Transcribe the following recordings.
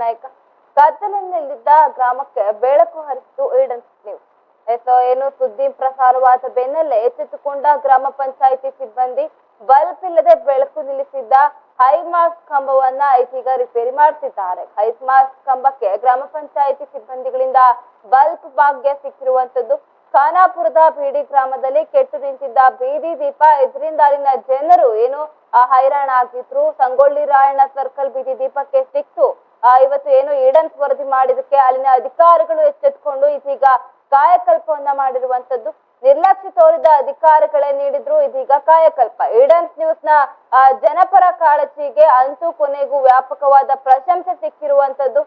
ಬೈರ್ನಾಯ್ಕ ಕತ್ತಲಿನಲ್ಲಿದ್ದ ಗ್ರಾಮಕ್ಕೆ ಬೆಳಕು ಹರಿಸಿತು Eden news ಏನು ಸುದ್ದಿ ಪ್ರಸಾರವಾದ ಬೆನ್ನಲ್ಲೇ ಎಚ್ಚೆತ್ತುಕೊಂಡ ಗ್ರಾಮ ಪಂಚಾಯಿತಿ ಸಿಬ್ಬಂದಿ ಬಲ್ಬ್ ಇಲ್ಲದೆ ಬೆಳಕು ನಿಲ್ಲಿಸಿದ್ದ ಹೈಮಾಸ್ ಕಂಬವನ್ನ ಇದೀಗ ರಿಪೇರಿ ಮಾಡ್ತಿದ್ದಾರೆ. ಹೈಮಾಸ್ ಕಂಬಕ್ಕೆ ಗ್ರಾಮ ಪಂಚಾಯಿತಿ ಸಿಬ್ಬಂದಿಗಳಿಂದ ಬಲ್ಬ್ ಭಾಗ್ಯ ಸಿಕ್ಕಿರುವಂತದ್ದು ಖಾನಾಪುರದ ಬೀಡಿ ಗ್ರಾಮದಲ್ಲಿ ಕೆಟ್ಟು ನಿಂತಿದ್ದ ಬೀದಿ ದೀಪ. ಇದರಿಂದ ಅಲ್ಲಿನ ಜನರು ಏನು ಹೈರಾಣ ಆಗಿದ್ರು ಸಂಗೊಳ್ಳಿ ರಾಯಣ್ಣ ಸರ್ಕಲ್ ಬೀದಿ ದೀಪಕ್ಕೆ ಸಿಕ್ತು. ಇವತ್ತು ಏನು ಈಡನ್ಸ್ ವರದಿ ಮಾಡಿದಕ್ಕೆ ಅಲ್ಲಿನ ಅಧಿಕಾರಿಗಳು ಎಚ್ಚೆತ್ಕೊಂಡು ಇದೀಗ ಕಾಯಕಲ್ಪವನ್ನ ಮಾಡಿರುವಂತದ್ದು. ನಿರ್ಲಕ್ಷ್ಯ ತೋರಿದ ಅಧಿಕಾರಿಗಳೇ ನೀಡಿದ್ರು ಇದೀಗ ಕಾಯಕಲ್ಪ. ಈಡನ್ಸ್ ನ್ಯೂಸ್ನ ಆ, ಜನಪರ ಕಾಳಜಿಗೆ ಅಂತೂ ಕೊನೆಗೂ ವ್ಯಾಪಕವಾದ ಪ್ರಶಂಸೆ ಸಿಕ್ಕಿರುವಂತದ್ದು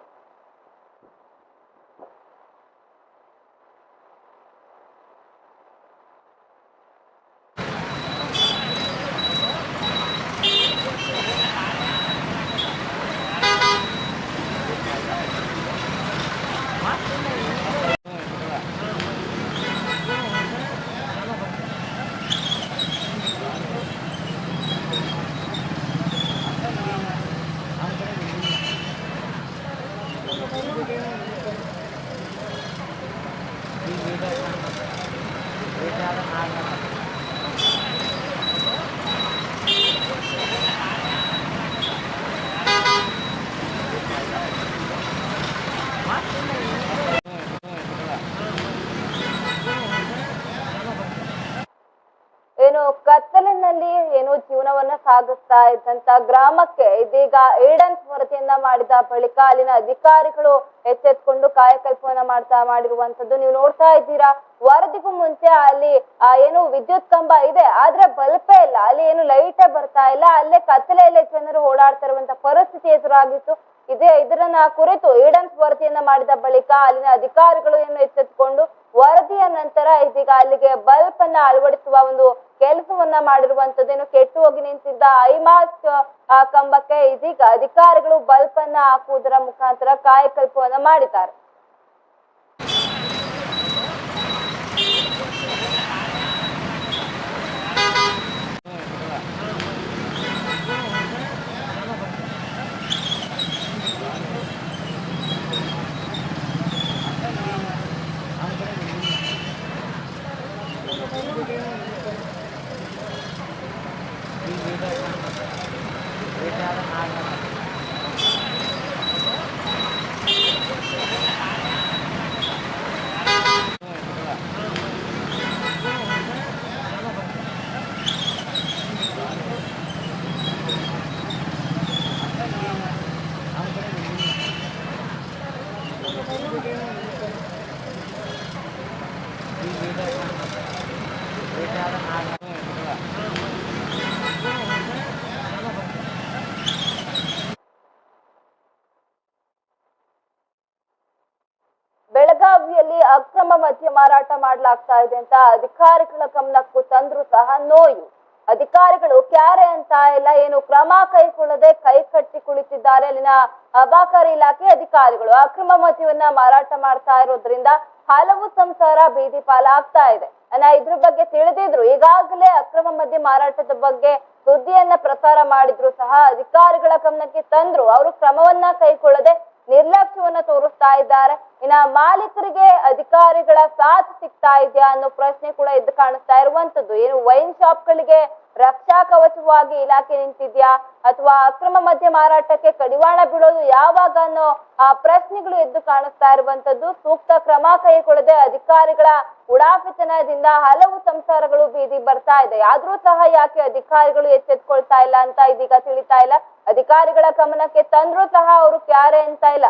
ಏನು ಕತ್ತಲಿನಲ್ಲಿ ಏನು ಜೀವನವನ್ನ ಸಾಗಿಸ್ತಾ ಇದ್ದಂತ ಗ್ರಾಮಕ್ಕೆ ಇದೀಗ ಏಡನ್ಸ್ ವರದಿಯನ್ನ ಮಾಡಿದ ಬಳಿಕ ಅಲ್ಲಿನ ಅಧಿಕಾರಿಗಳು ಎಚ್ಚೆತ್ಕೊಂಡು ಕಾಯಕಲ್ಪವನ್ನ ಮಾಡ್ತಾ ಮಾಡಿರುವಂತದ್ದು ನೀವು ನೋಡ್ತಾ ಇದ್ದೀರಾ. ವರದಿಗೂ ಮುಂಚೆ ಅಲ್ಲಿ ಏನು ವಿದ್ಯುತ್ ಕಂಬ ಇದೆ, ಆದ್ರೆ ಬಲ್ಪೇ ಇಲ್ಲ. ಅಲ್ಲಿ ಏನು ಲೈಟೇ ಬರ್ತಾ ಇಲ್ಲ. ಅಲ್ಲೇ ಕತ್ತಲೆಯಲ್ಲೇ ಜನರು ಓಡಾಡ್ತಾ ಇರುವಂತ ಪರಿಸ್ಥಿತಿ ಎದುರಾಗಿತ್ತು. ಇದೇ, ಇದರನ್ನ ಕುರಿತು ಈಡನ್ಸ್ ವರದಿಯನ್ನ ಮಾಡಿದ ಬಳಿಕ ಅಲ್ಲಿನ ಅಧಿಕಾರಿಗಳು ಏನು ಎಚ್ಚೆತ್ಕೊಂಡು ವರದಿಯ ನಂತರ ಇದೀಗ ಅಲ್ಲಿಗೆ ಬಲ್ಪ್ ಅನ್ನ ಅಳವಡಿಸುವ ಒಂದು ಕೆಲಸವನ್ನ ಮಾಡಿರುವಂತದ್ದೇನು ಕೆಟ್ಟು ಹೋಗಿ ನಿಂತಿದ್ದ ಐಮಾಸ್ ಕಂಬಕ್ಕೆ ಇದೀಗ ಅಧಿಕಾರಿಗಳು ಬಲ್ಪ್ ಅನ್ನ ಹಾಕುವುದರ ಮುಖಾಂತರ ಕಾಯಕಲ್ಪವನ್ನ ಮಾಡಿದ್ದಾರೆ. ಮಾಡಲಾಗ್ತಾ ಇದೆ ಅಂತ ಅಧಿಕಾರಿಗಳ ಗಮನಕ್ಕೂ ತಂದ್ರು ಸಹ ನೋಯು ಅಧಿಕಾರಿಗಳು ಕ್ಯಾರೆ ಅಂತ ಎಲ್ಲ ಏನು ಕ್ರಮ ಕೈಗೊಳ್ಳದೆ ಕೈ ಕಟ್ಟಿ ಕುಳಿತಿದ್ದಾರೆ. ಅಲ್ಲಿನ ಅಬಕಾರಿ ಇಲಾಖೆ ಅಧಿಕಾರಿಗಳು ಅಕ್ರಮ ಮದ್ಯವನ್ನ ಮಾರಾಟ ಮಾಡ್ತಾ ಇರೋದ್ರಿಂದ ಹಲವು ಸಂಸಾರ ಬೀದಿ ಪಾಲಾಗ್ತಾ ಇದೆ. ಅನ್ನ ಇದ್ರ ಬಗ್ಗೆ ತಿಳಿದಿದ್ರು. ಈಗಾಗಲೇ ಅಕ್ರಮ ಮದ್ಯ ಮಾರಾಟದ ಬಗ್ಗೆ ಸುದ್ದಿಯನ್ನ ಪ್ರಸಾರ ಮಾಡಿದ್ರು ಸಹ ಅಧಿಕಾರಿಗಳ ಗಮನಕ್ಕೆ ತಂದ್ರು. ಅವರು ಕ್ರಮವನ್ನ ಕೈಗೊಳ್ಳದೆ ನಿರ್ಲಕ್ಷ್ಯವನ್ನ ತೋರಿಸ್ತಾ ಇದ್ದಾರೆ. ಇನ್ನ ಮಾಲೀಕರಿಗೆ ಅಧಿಕಾರಿಗಳ ಸಾಥ್ ಸಿಗ್ತಾ ಇದೆಯಾ ಅನ್ನೋ ಪ್ರಶ್ನೆ ಕೂಡ ಎದ್ದು ಕಾಣಿಸ್ತಾ ಇರುವಂತದ್ದು ಏನು ವೈನ್ ಶಾಪ್ಗಳಿಗೆ ರಕ್ಷಾ ಕವಚವಾಗಿ ಇಲಾಖೆ ನಿಂತಿದ್ಯಾ? ಅಥವಾ ಅಕ್ರಮ ಮದ್ಯ ಮಾರಾಟಕ್ಕೆ ಕಡಿವಾಣ ಬೀಳೋದು ಯಾವಾಗ ಅನ್ನೋ ಆ ಪ್ರಶ್ನೆಗಳು ಎದ್ದು ಕಾಣಿಸ್ತಾ ಇರುವಂತದ್ದು ಸೂಕ್ತ ಕ್ರಮ ಕೈಗೊಳ್ಳದೆ ಅಧಿಕಾರಿಗಳ ಉಡಾಫಿತನದಿಂದ ಹಲವು ಸಂಸಾರಗಳು ಬೀದಿ ಬರ್ತಾ ಇದೆ. ಆದ್ರೂ ಸಹ ಯಾಕೆ ಅಧಿಕಾರಿಗಳು ಎಚ್ಚೆತ್ಕೊಳ್ತಾ ಇಲ್ಲ ಅಂತ ಇದೀಗ ತಿಳಿತಾ ಇಲ್ಲ. ಅಧಿಕಾರಿಗಳ ಗಮನಕ್ಕೆ ತಂದ್ರೂ ಸಹ ಅವರು ಕ್ಯಾರೆ ಅಂತ ಇಲ್ಲ.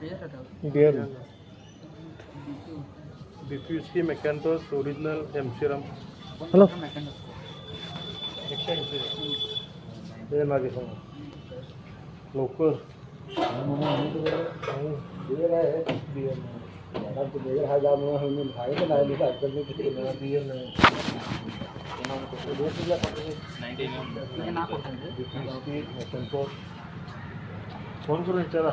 Dear. This is the Macintosh original MCRM. Hello. ये ना देखो लोकल है तो बियर है में भाई ने लाइन निकाल कर कौन कौन चला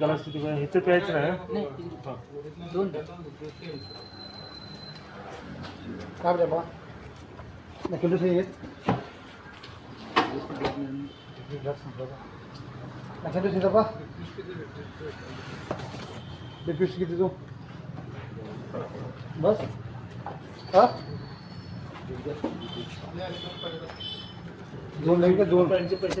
गलास किती इथे प्यायचं आहे दोन काय बा नक्की दुसरी येत नक्की दुसरी डबा डिप्युस किती तू बस हा दोन दोन पैसे पैसे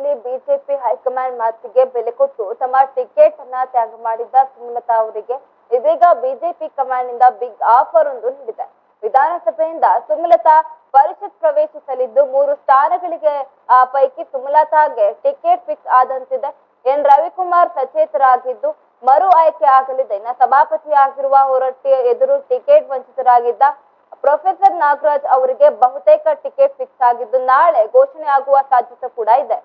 ಚುನಾವಣೆಯಲ್ಲಿ ಬಿಜೆಪಿ ಹೈಕಮಾಂಡ್ ಮಾತಿಗೆ ಬೆಲೆ ಕೊಟ್ಟು ತಮ್ಮ ಟಿಕೆಟ್ ಅನ್ನ ತ್ಯಾಗ ಮಾಡಿದ್ದ ಸುಮಲತಾ ಅವರಿಗೆ, ಇದೀಗ ಬಿಜೆಪಿ ಕಮಾಂಡ್ನಿಂದ ಬಿಗ್ ಆಫರ್ ಒಂದು ನೀಡಿದೆ. ವಿಧಾನಸಭೆಯಿಂದ ಸುಮಲತಾ ಪರಿಷತ್ ಪ್ರವೇಶಿಸಲಿದ್ದು ಮೂರು ಸ್ಥಾನಗಳಿಗೆ, ಆ ಪೈಕಿ ಸುಮಲತಾಗೆ ಟಿಕೆಟ್ ಫಿಕ್ಸ್ ಆದಂತಿದೆ. ಎನ್. ರವಿಕುಮಾರ್ ಸಚೇತರಾಗಿದ್ದು ಮರು ಆಯ್ಕೆ ಆಗಲಿದೆ. ಇನ್ನ ಸಭಾಪತಿಯಾಗಿರುವ ಹೊರಟ್ಟಿ ಎದುರು ಟಿಕೆಟ್ ವಂಚಿತರಾಗಿದ್ದ ಪ್ರೊಫೆಸರ್ ನಾಗರಾಜ್ ಅವರಿಗೆ ಬಹುತೇಕ ಟಿಕೆಟ್ ಫಿಕ್ಸ್ ಆಗಿದ್ದು ನಾಳೆ ಘೋಷಣೆ ಆಗುವ ಸಾಧ್ಯತೆ ಕೂಡ ಇದೆ.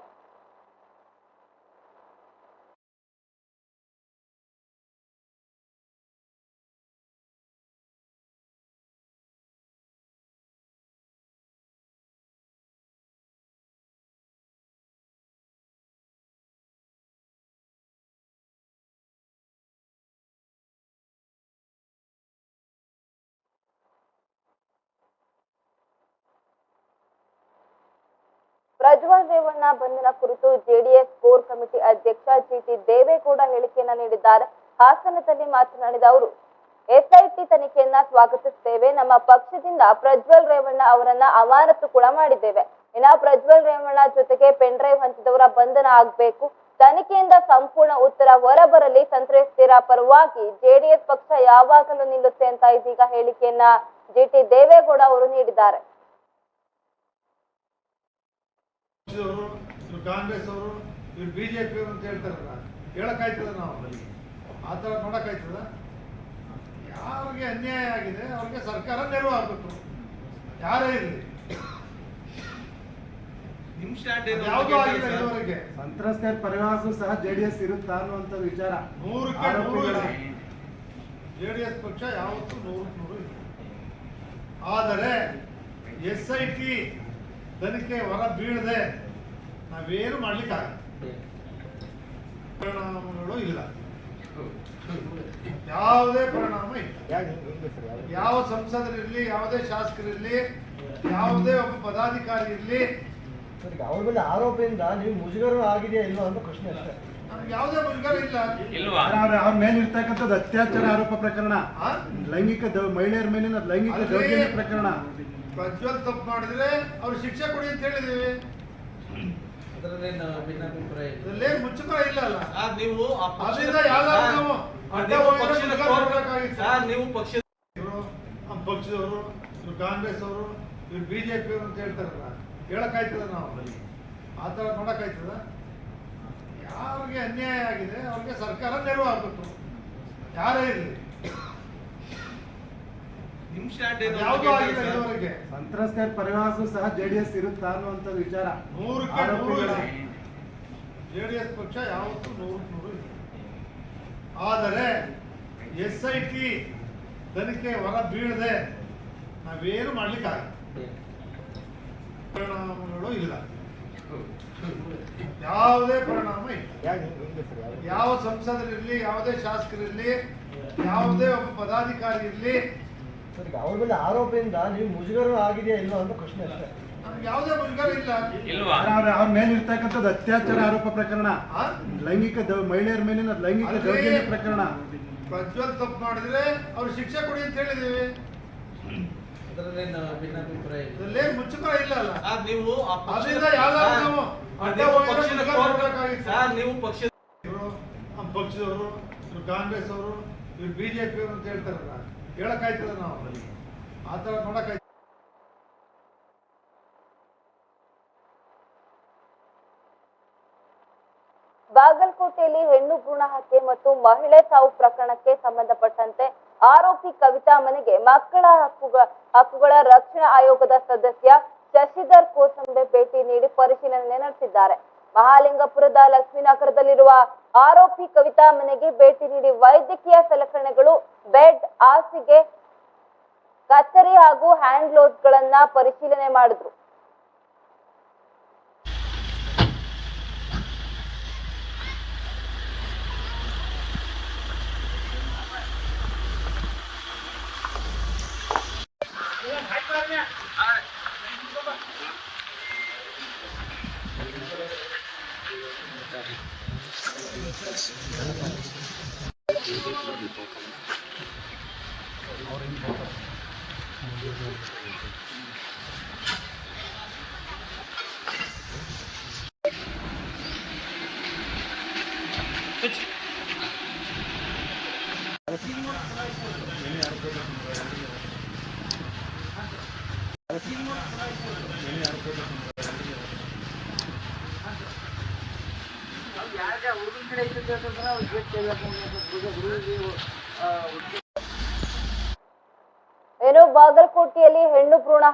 ಪ್ರಜ್ವಲ್ ರೇವಣ್ಣ ಬಂಧನ ಕುರಿತು ಜೆಡಿಎಸ್ ಕೋರ್ ಕಮಿಟಿ ಅಧ್ಯಕ್ಷ ಜಿಟಿ ದೇವೇಗೌಡ ಹೇಳಿಕೆಯನ್ನ ನೀಡಿದ್ದಾರೆ. ಹಾಸನದಲ್ಲಿ ಮಾತನಾಡಿದ ಅವರು, ಎಸ್ಐಟಿ ತನಿಖೆಯನ್ನ ಸ್ವಾಗತಿಸುತ್ತೇವೆ. ನಮ್ಮ ಪಕ್ಷದಿಂದ ಪ್ರಜ್ವಲ್ ರೇವಣ್ಣ ಅವರನ್ನ ಅಮಾನತು ಕೂಡ ಮಾಡಿದ್ದೇವೆ. ಇನ್ನ ಪ್ರಜ್ವಲ್ ರೇವಣ್ಣ ಜೊತೆಗೆ ಪೆನ್ ಡ್ರೈವ್ ಹಂಚಿದವರ ಬಂಧನ ಆಗ್ಬೇಕು. ತನಿಖೆಯಿಂದ ಸಂಪೂರ್ಣ ಉತ್ತರ ಹೊರಬರಲಿ. ಸಂತ್ರಸ್ತಿರ ಪರವಾಗಿ ಜೆಡಿಎಸ್ ಪಕ್ಷ ಯಾವಾಗಲೂ ನಿಲ್ಲುತ್ತೆ ಅಂತ ಇದೀಗ ಹೇಳಿಕೆಯನ್ನ ಜಿಟಿ ದೇವೇಗೌಡ ಅವರು ನೀಡಿದ್ದಾರೆ. ಇವರು ಇವ್ರು ಕಾಂಗ್ರೆಸ್ ಅವರು ಇವ್ರು ಬಿ ಜೆ ಪಿ ಅಂತ ಹೇಳ್ತಾರಲ್ಲ ಹೇಳಕ್ಕಾಯ್ತದ ನಾವು ಆ ಥರ ನೋಡಕ್ಕಾಯ್ತದ? ಯಾರಿಗೆ ಅನ್ಯಾಯ ಆಗಿದೆ ಅವ್ರಿಗೆ ಸರ್ಕಾರ ನೆರವು ಆಗಬೇಕು. ಯಾರೇ ಇರಲಿ. ಸಂತ್ರಸ್ತರ ಪರಿವಾರಕ್ಕೂ ಸಹ ಜೆ ಡಿ ಎಸ್ ಇರುತ್ತಾ ಅನ್ನುವಂತ ವಿಚಾರ. ನೂರಕ್ಕೆ ನೂರು ಜೆಡಿಎಸ್ ಆರೋಪಿಗಳ. ಜೆ ಡಿ ಎಸ್ ಪಕ್ಷ ಯಾವತ್ತೂ ನೂರಕ್ಕೆ ನೂರು ಇಲ್ಲ. ಆದರೆ ಎಸ್ ಐ ಟಿ ತನಿಖೆ ಹೊರ ಬೀಳದೆ ನಾವೇನು ಮಾಡ್ಲಿಕ್ಕಾಗಲ್ಲ. ಪರಿಣಾಮಗಳು ಇಲ್ಲ. ಯಾವುದೇ ಪರಿಣಾಮ ಇಲ್ಲ. ಯಾವ ಸಂಸದರಿರ್ಲಿ ಯಾವುದೇ ಶಾಸಕರಿರ್ಲಿ ಯಾವುದೇ ಒಬ್ಬ ಪದಾಧಿಕಾರಿ ಇರಲಿ. ಅವ್ರ ಮೇಲೆ ಆರೋಪದಿಂದ ನೀವು ಮುಜುಗರ ಆಗಿದೆಯಾ ಇಲ್ವಾ ಅಂತ ಪ್ರಶ್ನೆ ಅಷ್ಟೇ. ನನಗೆ ಯಾವುದೇ ಮುಜುಗರ ಇಲ್ಲ. ಅವ್ರ ಅವ್ರ ಮೇಲೆ ಇರ್ತಕ್ಕಂಥದ್ದು ಅತ್ಯಾಚಾರ ಆರೋಪ ಪ್ರಕರಣ. ಆ? ಲೈಂಗಿಕ ದೌ- ಮಹಿಳೆಯರ ಮೇಲಿನ ಲೈಂಗಿಕ ದೌರ್ಜನ್ಯ ಪ್ರಕರಣ. ಪ್ರಜ್ವಲ್ ತಪ್ಪು ಮಾಡಿದ್ರೆ ಅವ್ರು ಶಿಕ್ಷೆ ಕೊಡಿ ಅಂತ ಹೇಳಿದೀವಿ. ಅದರಲ್ಲೇನು ಭಿನ್ನಾಭಿಪ್ರಾಯ ಇಲ್ಲ. ಇದ್ರಲ್ಲೇನ್ ಮುಚ್ಚುಮರ ಇಲ್ಲ ಅಲ್ಲ ಸರ್, ನೀವು ಆ ಪಕ್ಷದ- ಅದರಿಂದ ಯಾವ್ದಾದ್ರು ನಾವು ಅಡ್ಡ ನೀವು ಹೋಗಿದ್ರೆ ಪಕ್ಷದ ಮುಜುಗರ ಕೋರ್- ಕೊಡ್ಬೇಕಾಗಿತ್ತು. ಸರ್, ನೀವು ಪಕ್ಷದ ಇವರು ನಮ್ಮ ಪಕ್ಷದವರು ಇವ್ರು ಕಾಂಗ್ರೆಸ್ ಅವರು ಇವ್ರು ಬಿಜೆಪಿ ಅವರು ಅಂತ ಹೇಳ್ತಾರಲ್ಲ. ಹೇಳಕ್ಕಾಯ್ತದ ನಾವು ಆ ಥರ ನೋಡಕ್ಕಾಯ್ತದ? ಯಾರಿಗೆ ಅನ್ಯಾಯ ಆಗಿದೆ ಅವ್ರಿಗೆ ಸರ್ಕಾರ ನೆರವು ಆಗಬೇಕು. ಯಾರೇ ಇರಲಿ ನಿಮ್ ಸ್ಟ್ಯಾಂಡ್ ಏನು ಯಾವುದೂ ಅಂತ ಆಗಿಲ್ಲ ಕೇಳಿ ಸರ್. ಇದುವರೆಗೆ ಸಂತ್ರಸ್ತರ ಪರಿವಾರಕ್ಕೂ ಸಹ ಜೆಡಿಎಸ್ ಇರುತ್ತಾ ಅನ್ನುವಂತ ವಿಚಾರ. ಜೆಡಿಎಸ್ ನೂರು ಆರೋಪಿಗಳ ಜೆ ಡಿ ಎಸ್ ಪಕ್ಷ ಯಾವತ್ತೂ ನೂರು ನೂರು ಇಲ್ಲ. ಆದರೆ ಎಸ್ ಐ ಟಿ ತನಿಖೆ ಹೊರ ಬೀಳದೆ ನಾವೇನು ಮಾಡ್ಲಿಕ್ಕಾಗಲ್ಲ. ಪರಿಣಾಮಗಳು ಇಲ್ಲ. ಯಾವುದೇ ಪರಿಣಾಮ ಇಲ್ಲ. ಯಾವ ಸಂಸದರಿರ್ಲಿ ಯಾವುದೇ ಶಾಸಕರಿರ್ಲಿ ಯಾವುದೇ ಒಬ್ಬ ಪದಾಧಿಕಾರಿ ಇರ್ಲಿ ಸರ್, ಅವ್ರ ಮೇಲೆ ಆರೋಪದಿಂದ ನೀವು ಮುಜುಗರ ಆಗಿದೆಯಾ ಇಲ್ವಾ ಅಂತ ಪ್ರಶ್ನೆ ಅಷ್ಟೇ. ನನಗೆ ಯಾವುದೇ ಮುಜುಗರ ಇಲ್ಲ. ಅವ್ರ ಮೇಲೆ ಇರ್ತಕ್ಕಂಥದ್ದು ಅತ್ಯಾಚಾರ ಆರೋಪ ಪ್ರಕರಣ. ಆ? ಲೈಂಗಿಕ ದೌ- ಮಹಿಳೆಯರ ಮೇಲಿನ ಲೈಂಗಿಕ ದೌರ್ಜನ್ಯ ಪ್ರಕರಣ. ಪ್ರಜ್ವಲ್ ತಪ್ಪು ಮಾಡಿದ್ರೆ ಅವ್ರು ಶಿಕ್ಷೆ ಕೊಡಿ ಅಂತ ಹೇಳಿದೀವಿ ಭಿನ್ನಾಭಿಪ್ರಾಯ ಇಲ್ಲ. ಅಲ್ಲ. ನೀವು ಆ ಅದರಿಂದ ಯಾವ್ದಾದ್ರು ನಾವು ಪಕ್ಷದವರು ಕಾಂಗ್ರೆಸ್ ಅವರು ಇವ್ರು ಬಿಜೆಪಿ ಅವರು ಅಂತ ಹೇಳ್ತಾರಲ್ಲ. ಹೇಳಕ್ಕಾಯ್ತದ ನಾವು ಆ ಥರ ಬಾಗಲಕೋಟೆಯಲ್ಲಿ ಹೆಣ್ಣು ಭ್ರೂಣ ಹತ್ಯೆ ಮತ್ತು ಮಹಿಳೆ ಸಾವು ಪ್ರಕರಣಕ್ಕೆ ಸಂಬಂಧಪಟ್ಟಂತೆ ಆರೋಪಿ ಕವಿತಾ ಮನೆಗೆ ಮಕ್ಕಳ ಹಕ್ಕುಗಳ ಹಕ್ಕುಗಳ ರಕ್ಷಣಾ ಆಯೋಗದ ಸದಸ್ಯ ಶಶಿಧರ್ ಕೋಸಂಬೆ ಭೇಟಿ ನೀಡಿ ಪರಿಶೀಲನೆ ನಡೆಸಿದ್ದಾರೆ. ಮಹಾಲಿಂಗಪುರದ ಲಕ್ಷ್ಮೀನಗರದಲ್ಲಿರುವ ಆರೋಪಿ ಕವಿತಾ ಮನೆಗೆ ಭೇಟಿ ನೀಡಿ ವೈದ್ಯಕೀಯ ಸಲಕರಣೆಗಳು, ಬೆಡ್, ಹಾಸಿಗೆ, ಕತ್ತರಿ ಹಾಗೂ ಹ್ಯಾಂಡ್ ಗ್ಲೌಸ್ಗಳನ್ನ ಪರಿಶೀಲನೆ ಮಾಡಿದ್ರು. ಯಾರಿಗೆ ಹುಡುಗಿನ ಕಡೆ ಇದ್ದ ಗುರುಗಳಿಗೆ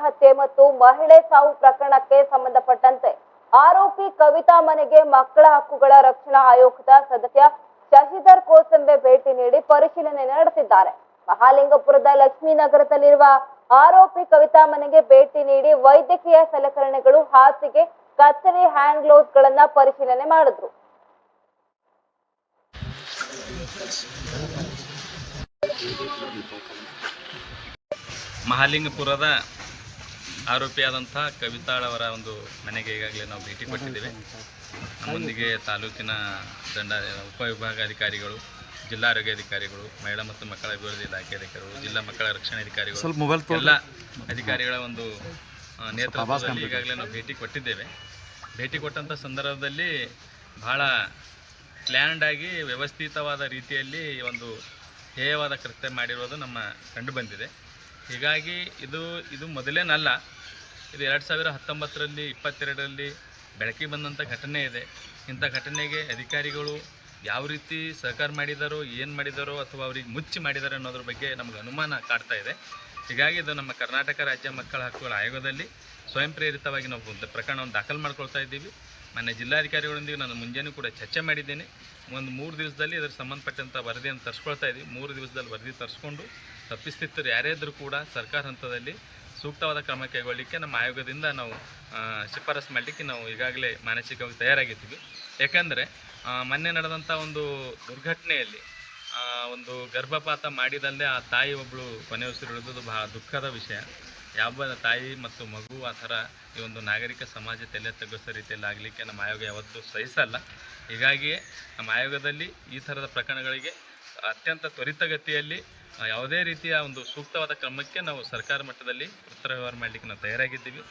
ಹತ್ಯೆ ಮತ್ತು ಮಹಿಳೆ ಸಾವು ಪ್ರಕರಣಕ್ಕೆ ಸಂಬಂಧಪಟ್ಟಂತೆ ಆರೋಪಿ ಕವಿತಾ ಮನೆಗೆ ಮಕ್ಕಳ ಹಕ್ಕುಗಳ ರಕ್ಷಣಾ ಆಯೋಗದ ಸದಸ್ಯ ಶಶಿಧರ್ ಕೋಸಂಬೆ ಭೇಟಿ ನೀಡಿ ಪರಿಶೀಲನೆ ನಡೆಸಿದ್ದಾರೆ. ಮಹಾಲಿಂಗಪುರದ ಲಕ್ಷ್ಮೀನಗರದಲ್ಲಿರುವ ಆರೋಪಿ ಕವಿತಾ ಮನೆಗೆ ಭೇಟಿ ನೀಡಿ ವೈದ್ಯಕೀಯ ಸಲಕರಣೆಗಳು, ಹಾಸಿಗೆ, ಕತ್ತರಿ ಹ್ಯಾಂಡ್ ಗ್ಲೌಸ್ಗಳನ್ನ ಪರಿಶೀಲನೆ ಮಾಡಿದ್ರು. ಮಹಾಲಿಂಗಪುರದ ಆರೋಪಿಯಾದಂಥ ಕವಿತಾಳವರ ಒಂದು ಮನೆಗೆ ಈಗಾಗಲೇ ನಾವು ಭೇಟಿ ಕೊಟ್ಟಿದ್ದೇವೆ. ನಮ್ಮೊಂದಿಗೆ ತಾಲೂಕಿನ ದಂಡ ಉಪವಿಭಾಗಾಧಿಕಾರಿಗಳು ಜಿಲ್ಲಾ ಆರೋಗ್ಯಾಧಿಕಾರಿಗಳು ಮಹಿಳಾ ಮತ್ತು ಮಕ್ಕಳ ಅಭಿವೃದ್ಧಿ ಇಲಾಖೆ ಅಧಿಕಾರಿಗಳು ಜಿಲ್ಲಾ ಮಕ್ಕಳ ರಕ್ಷಣಾ ಅಧಿಕಾರಿಗಳು ಎಲ್ಲ ಅಧಿಕಾರಿಗಳ ಒಂದು ನೇತೃತ್ವದಲ್ಲಿ ಈಗಾಗಲೇ ನಾವು ಭೇಟಿ ಕೊಟ್ಟಿದ್ದೇವೆ. ಭೇಟಿ ಕೊಟ್ಟಂಥ ಸಂದರ್ಭದಲ್ಲಿ ಬಹಳ ಪ್ಲ್ಯಾನ್ಡ್ ಆಗಿ ವ್ಯವಸ್ಥಿತವಾದ ರೀತಿಯಲ್ಲಿ ಒಂದು ಹೇಯವಾದ ಕೃತ್ಯ ಮಾಡಿರೋದು ನಮ್ಮ ಕಂಡು ಬಂದಿದೆ. ಹೀಗಾಗಿ ಇದು ಇದು ಮೊದಲೇನಲ್ಲ ಇದು ಎರಡು ಸಾವಿರ ಹತ್ತೊಂಬತ್ತರಲ್ಲಿ, ಇಪ್ಪತ್ತೆರಡರಲ್ಲಿ ಬೆಳಕಿಗೆ ಬಂದಂಥ ಘಟನೆ ಇದೆ. ಇಂಥ ಘಟನೆಗೆ ಅಧಿಕಾರಿಗಳು ಯಾವ ರೀತಿ ಸಹಕಾರ ಮಾಡಿದಾರೋ, ಏನು ಮಾಡಿದಾರೋ ಅಥವಾ ಅವ್ರಿಗೆ ಮುಚ್ಚಿ ಮಾಡಿದಾರೋ ಅನ್ನೋದ್ರ ಬಗ್ಗೆ ನಮಗೆ ಅನುಮಾನ ಕಾಡ್ತಾ ಇದೆ. ಹೀಗಾಗಿ ಇದು ನಮ್ಮ ಕರ್ನಾಟಕ ರಾಜ್ಯ ಮಕ್ಕಳ ಹಕ್ಕುಗಳ ಆಯೋಗದಲ್ಲಿ ಸ್ವಯಂ ಪ್ರೇರಿತವಾಗಿ ನಾವು ಒಂದು ಪ್ರಕರಣವನ್ನು ದಾಖಲು ಮಾಡ್ಕೊಳ್ತಾ ಇದ್ದೀವಿ. ಮೊನ್ನೆ ಜಿಲ್ಲಾಧಿಕಾರಿಗಳೊಂದಿಗೆ ನಾನು ಮುಂಜಾನೆ ಕೂಡ ಚರ್ಚೆ ಮಾಡಿದ್ದೇನೆ. ಒಂದು ಮೂರು ದಿವಸದಲ್ಲಿ ಇದಕ್ಕೆ ಸಂಬಂಧಪಟ್ಟಂಥ ವರದಿಯನ್ನು ತರಿಸ್ಕೊಳ್ತಾ ಇದ್ದೀವಿ. ಮೂರು ದಿವಸದಲ್ಲಿ ವರದಿ ತರಿಸ್ಕೊಂಡು ತಪ್ಪಿಸ್ತಿತ್ತರು ಯಾರೇ ಇದ್ದರೂ ಕೂಡ ಸರ್ಕಾರ ಹಂತದಲ್ಲಿ ಸೂಕ್ತವಾದ ಕ್ರಮ ಕೈಗೊಳ್ಳಲಿಕ್ಕೆ ನಮ್ಮ ಆಯೋಗದಿಂದ ನಾವು ಶಿಫಾರಸು ಮಾಡಲಿಕ್ಕೆ ನಾವು ಈಗಾಗಲೇ ಮಾನಸಿಕವಾಗಿ ತಯಾರಾಗಿದ್ದೀವಿ. ಯಾಕಂದರೆ ಮೊನ್ನೆ ನಡೆದಂಥ ಒಂದು ದುರ್ಘಟನೆಯಲ್ಲಿ ಒಂದು ಗರ್ಭಪಾತ ಮಾಡಿದಲ್ಲೇ ಆ ತಾಯಿ ಒಬ್ಬಳು ಕೊನೆ ಉಸಿರುಳಿದು ಬಹಳ ದುಃಖದ ವಿಷಯ. ಯಾವ ತಾಯಿ ಮತ್ತು ಮಗು ಆ ಥರ ಈ ಒಂದು ನಾಗರಿಕ ಸಮಾಜ ತಲೆ ತಗ್ಗಿಸೋ ರೀತಿಯಲ್ಲಿ ಆಗಲಿಕ್ಕೆ ನಮ್ಮ ಆಯೋಗ ಯಾವತ್ತೂ ಸಹಿಸಲ್ಲ. ಹೀಗಾಗಿಯೇ ನಮ್ಮ ಆಯೋಗದಲ್ಲಿ ಈ ಥರದ ಪ್ರಕರಣಗಳಿಗೆ ಅತ್ಯಂತ ತ್ವರಿತಗತಿಯಲ್ಲಿ ಯಾವುದೇ ರೀತಿಯ ಒಂದು ಸೂಕ್ತವಾದ ಕ್ರಮಕ್ಕೆ ನಾವು ಸರ್ಕಾರ ಮಟ್ಟದಲ್ಲಿ ಉತ್ತರ ವ್ಯವಹಾರ ಮಾಡಲಿಕ್ಕೆ ನಾವು ತಯಾರಾಗಿದ್ದೀವಿ.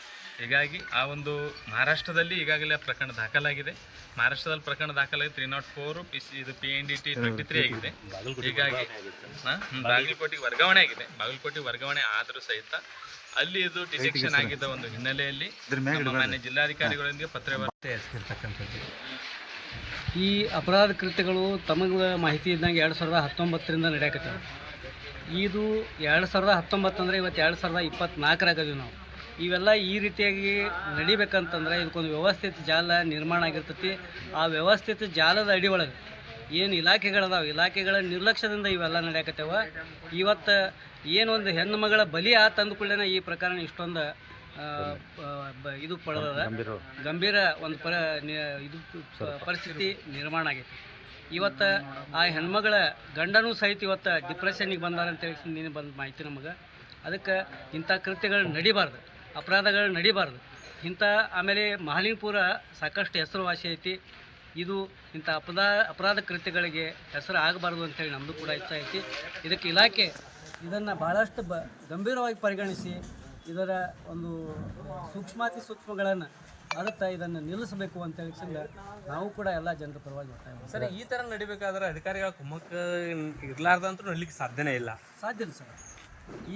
ಹೀಗಾಗಿ ಆ ಒಂದು ಮಹಾರಾಷ್ಟ್ರದಲ್ಲಿ ಈಗಾಗಲೇ ಆ ಪ್ರಕರಣ ದಾಖಲಾಗಿದೆ. ಮಹಾರಾಷ್ಟ್ರದಲ್ಲಿ ಪ್ರಕರಣ ದಾಖಲಾಗಿದೆ. Three not four P C ಇದು P N D T twenty three ಆಗಿದೆ. ಹೀಗಾಗಿ ಬಾಗಲಕೋಟಿಗೆ ವರ್ಗಾವಣೆ ಆಗಿದೆ. ಬಾಗಲಕೋಟೆ ವರ್ಗಾವಣೆ ಆದರೂ ಸಹಿತ ಅಲ್ಲಿ ಇದು ಡಿಸೆಕ್ಷನ್ ಆಗಿದ್ದ ಒಂದು ಹಿನ್ನೆಲೆಯಲ್ಲಿ ನಮ್ಮ ಮಾನ್ಯ ಜಿಲ್ಲಾಧಿಕಾರಿಗಳೊಂದಿಗೆ ಪತ್ರ ವ್ಯವಹಾರ ಈ ಅಪರಾಧ ಕೃತ್ಯಗಳು ತಮಗೆ ಮಾಹಿತಿ ಇದ್ದಂಗೆ ಎರಡು ಸಾವಿರದ ಹತ್ತೊಂಬತ್ತರಿಂದ ನಡೆಯಕತ್ತವೆ. ಇದು ಎರಡು ಸಾವಿರದ ಹತ್ತೊಂಬತ್ತು ಅಂದರೆ ಇವತ್ತು ಎರಡು ಸಾವಿರದ ಇಪ್ಪತ್ತ್ನಾಲ್ಕರಾಗದೀವಿ ನಾವು. ಇವೆಲ್ಲ ಈ ರೀತಿಯಾಗಿ ನಡಿಬೇಕಂತಂದ್ರೆ ಇದಕ್ಕೊಂದು ವ್ಯವಸ್ಥಿತ ಜಾಲ ನಿರ್ಮಾಣ ಆಗಿರ್ತೈತಿ. ಆ ವ್ಯವಸ್ಥಿತ ಜಾಲದ ಅಡಿ ಒಳಗೆ ಏನು ಇಲಾಖೆಗಳದಾವೆ ಇಲಾಖೆಗಳ ನಿರ್ಲಕ್ಷ್ಯದಿಂದ ಇವೆಲ್ಲ ನಡೆಯಕತ್ತವ. ಇವತ್ತು ಏನೊಂದು ಹೆಣ್ಣು ಮಗಳ ಬಲಿ ಆ ಕೂಡಲೇ ಈ ಪ್ರಕರಣ ಇಷ್ಟೊಂದು ಇದು ಪಡೆದ ಗಂಭೀರ. ಒಂದು ಪರ ಇದು ಪರಿಸ್ಥಿತಿ ನಿರ್ಮಾಣ ಆಗೈತಿ. ಇವತ್ತು ಆ ಹೆಣ್ಮಗಳ ಗಂಡನೂ ಸಹಿತ ಇವತ್ತು ಡಿಪ್ರೆಷನ್ನಿಗೆ ಬಂದಾರಂತೇಳಿ ನೀನು ಬಂದ ಮಾಹಿತಿ ನಮಗೆ. ಅದಕ್ಕೆ ಇಂಥ ಕೃತ್ಯಗಳು ನಡಿಬಾರ್ದು, ಅಪರಾಧಗಳು ನಡಿಬಾರ್ದು. ಇಂಥ ಆಮೇಲೆ ಮಹಾಲಿಂಗಪುರ ಸಾಕಷ್ಟು ಹೆಸರುವಾಸಿ ಐತಿ. ಇದು ಇಂಥ ಅಪರಾ ಅಪರಾಧ ಕೃತ್ಯಗಳಿಗೆ ಹೆಸರು ಆಗಬಾರ್ದು ಅಂತೇಳಿ ನಮ್ಮದು ಕೂಡ ಇಚ್ಛೆ ಐತಿ. ಇದಕ್ಕೆ ಇಲಾಖೆ ಇದನ್ನು ಭಾಳಷ್ಟು ಗಂಭೀರವಾಗಿ ಪರಿಗಣಿಸಿ ಇದರ ಒಂದು ಸೂಕ್ಷ್ಮಾತಿ ಸೂಕ್ಷ್ಮಗಳನ್ನು ಅರ್ಥ ಇದನ್ನು ನಿಲ್ಲಿಸಬೇಕು ಅಂತ ಹೇಳಿಸಿಂದ ನಾವು ಕೂಡ ಎಲ್ಲ ಜನರ ಪರವಾಗಿ ಒತ್ತಾಯ. ಸರ್ ಈ ತರ ನಡಿಬೇಕಾದ್ರೆ ಅಧಿಕಾರಿಗಳ ಕುಮ್ಮಕ್ಕ ಇರ್ಲಾರ್ದಂತೂ ನಡ್ಲಿಕ್ಕೆ ಸಾಧ್ಯನೇ ಇಲ್ಲ. ಸಾಧ್ಯ ಇಲ್ಲ ಸರ್.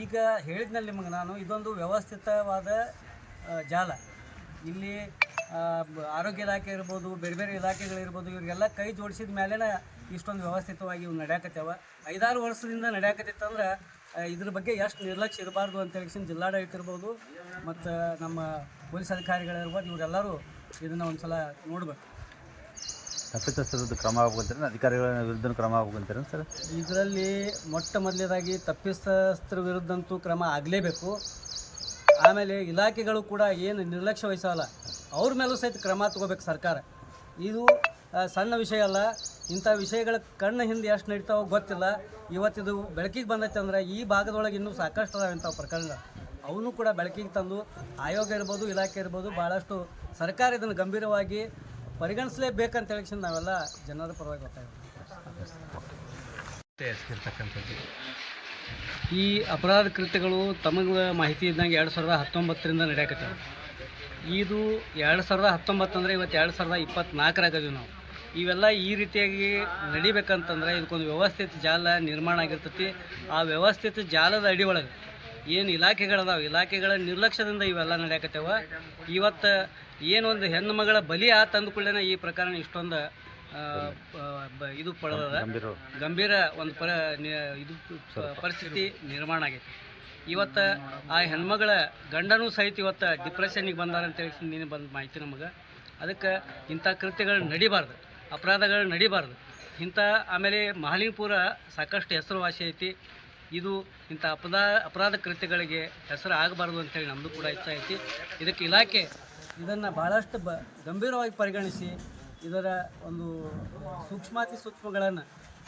ಈಗ ಹೇಳಿದ್ನಲ್ಲಿ ನಿಮಗೆ ನಾನು ಇದೊಂದು ವ್ಯವಸ್ಥಿತವಾದ ಜಾಲ. ಇಲ್ಲಿ ಆರೋಗ್ಯ ಇಲಾಖೆ ಇರ್ಬೋದು ಬೇರೆ ಬೇರೆ ಇಲಾಖೆಗಳಿರ್ಬೋದು ಇವರಿಗೆಲ್ಲ ಕೈ ಜೋಡಿಸಿದ ಮೇಲೆನ ಇಷ್ಟೊಂದು ವ್ಯವಸ್ಥಿತವಾಗಿ ಇವು ನಡೆಯಾಕತ್ಯಾವ ಐದಾರು ವರ್ಷದಿಂದ ನಡ್ಯಾಕತ್ತಿತ್ತಂದ್ರೆ ಇದ್ರ ಬಗ್ಗೆ ಎಷ್ಟು ನಿರ್ಲಕ್ಷ್ಯ ಇರಬಾರ್ದು ಅಂತ ಹೇಳಿ ಜಿಲ್ಲಾಡಳಿತ ಇರ್ಬೋದು ಮತ್ತು ನಮ್ಮ ಪೊಲೀಸ್ ಅಧಿಕಾರಿಗಳಿರ್ಬೋದು ಇವರೆಲ್ಲರೂ ಇದನ್ನು ಒಂದು ಸಲ ನೋಡ್ಬೇಕು. ತಪ್ಪಿತಸ್ಥರ ವಿರುದ್ಧ ಕ್ರಮ ಆಗ್ಬೇಕಂತಾರೆ? ಅಧಿಕಾರಿಗಳ ವಿರುದ್ಧ ಕ್ರಮ ಆಗ್ಬೇಕಂತಾರೆ ಸರ್? ಇದರಲ್ಲಿ ಮೊಟ್ಟ ಮೊದಲನೇದಾಗಿ ತಪ್ಪಿತಸ್ಥರ ವಿರುದ್ಧಂತೂ ಕ್ರಮ ಆಗಲೇಬೇಕು. ಆಮೇಲೆ ಇಲಾಖೆಗಳು ಕೂಡ ಏನು ನಿರ್ಲಕ್ಷ್ಯ ವಹಿಸಲ್ಲ ಅವ್ರ ಮೇಲೂ ಸಹಿತ ಕ್ರಮ ತಗೋಬೇಕು ಸರ್ಕಾರ. ಇದು ಸಣ್ಣ ವಿಷಯ ಅಲ್ಲ ಇಂಥ ವಿಷಯಗಳ ಕಣ್ಣ ಹಿಂದೆ ಎಷ್ಟು ನಡೀತಾವೋ ಗೊತ್ತಿಲ್ಲ. ಇವತ್ತಿದು ಬೆಳಕಿಗೆ ಬಂದೈತೆ ಅಂದ್ರೆ ಈ ಭಾಗದೊಳಗೆ ಇನ್ನೂ ಸಾಕಷ್ಟು ಅದಾವೆ ಇಂಥವು ಪ್ರಕರಣ ಅವನು ಕೂಡ ಬೆಳಕಿಗೆ ತಂದು ಆಯೋಗ ಇರ್ಬೋದು ಇಲಾಖೆ ಇರ್ಬೋದು ಭಾಳಷ್ಟು ಸರ್ಕಾರ ಇದನ್ನು ಗಂಭೀರವಾಗಿ ಪರಿಗಣಿಸಲೇಬೇಕಂತ ಹೇಳಿ ನಾವೆಲ್ಲ ಜನರ ಪರವಾಗಿ ಒತ್ತಾಯ ಮಾಡ್ತೀವಿ. ಈ ಅಪರಾಧ ಕೃತ್ಯಗಳು ತಮಗೆ ಮಾಹಿತಿ ಇದ್ದಂಗೆ ಎರಡು ಸಾವಿರದ ಹತ್ತೊಂಬತ್ತರಿಂದ ನಡೆಯಕತ್ತವೆ. ಇದು ಎರಡು ಸಾವಿರದ ಹತ್ತೊಂಬತ್ತು ಅಂದರೆ ಇವತ್ತು ಎರಡು ಸಾವಿರದ ಇಪ್ಪತ್ತ್ನಾಲ್ಕರಾಗದೀವಿ ನಾವು. ಇವೆಲ್ಲ ಈ ರೀತಿಯಾಗಿ ನಡಿಬೇಕಂತಂದ್ರೆ ಇದಕ್ಕೊಂದು ವ್ಯವಸ್ಥಿತ ಜಾಲ ನಿರ್ಮಾಣ ಆಗಿರ್ತತಿ. ಆ ವ್ಯವಸ್ಥಿತ ಜಾಲದ ಅಡಿ ಒಳಗೆ ಏನು ಇಲಾಖೆಗಳದಾವ? ಇಲಾಖೆಗಳ ನಿರ್ಲಕ್ಷ್ಯದಿಂದ ಇವೆಲ್ಲ ನಡೆಯಕತ್ತವ. ಇವತ್ತು ಏನೊಂದು ಹೆಣ್ಣು ಮಗಳ ಬಲಿ ಆ ತಂದುಕೊಳ್ಳೇನ ಈ ಪ್ರಕರಣ ಇಷ್ಟೊಂದು ಇದು ಪಡೆದ ಗಂಭೀರ. ಒಂದು ಪರ ಇದು ಪರಿಸ್ಥಿತಿ ನಿರ್ಮಾಣ ಆಗೈತಿ. ಇವತ್ತು ಆ ಹೆಣ್ಮಗಳ ಗಂಡನೂ ಸಹಿತ ಇವತ್ತು ಡಿಪ್ರೆಷನ್ನಿಗೆ ಬಂದಾರಂತೇಳಿ ನೀನು ಬಂದ ಮಾಹಿತಿ ನಮಗೆ. ಅದಕ್ಕೆ ಇಂಥ ಕೃತ್ಯಗಳು ನಡಿಬಾರ್ದು. ಅಪರಾಧಗಳು ನಡಿಬಾರ್ದು. ಇಂಥ ಆಮೇಲೆ ಮಹಾಲಿಂಗಪುರ ಸಾಕಷ್ಟು ಹೆಸರುವಾಸಿ ಐತಿ. ಇದು ಇಂಥ ಅಪರಾ ಅಪರಾಧ ಕೃತ್ಯಗಳಿಗೆ ಹೆಸರು ಆಗಬಾರ್ದು ಅಂತೇಳಿ ನಮ್ಮದು ಕೂಡ ಇಚ್ಛೆ ಐತಿ. ಇದಕ್ಕೆ ಇಲಾಖೆ ಇದನ್ನು ಭಾಳಷ್ಟು ಬ ಗಂಭೀರವಾಗಿ ಪರಿಗಣಿಸಿ ಇದರ ಒಂದು ಸೂಕ್ಷ್ಮಾತಿ ಸೂಕ್ಷ್ಮಗಳನ್ನು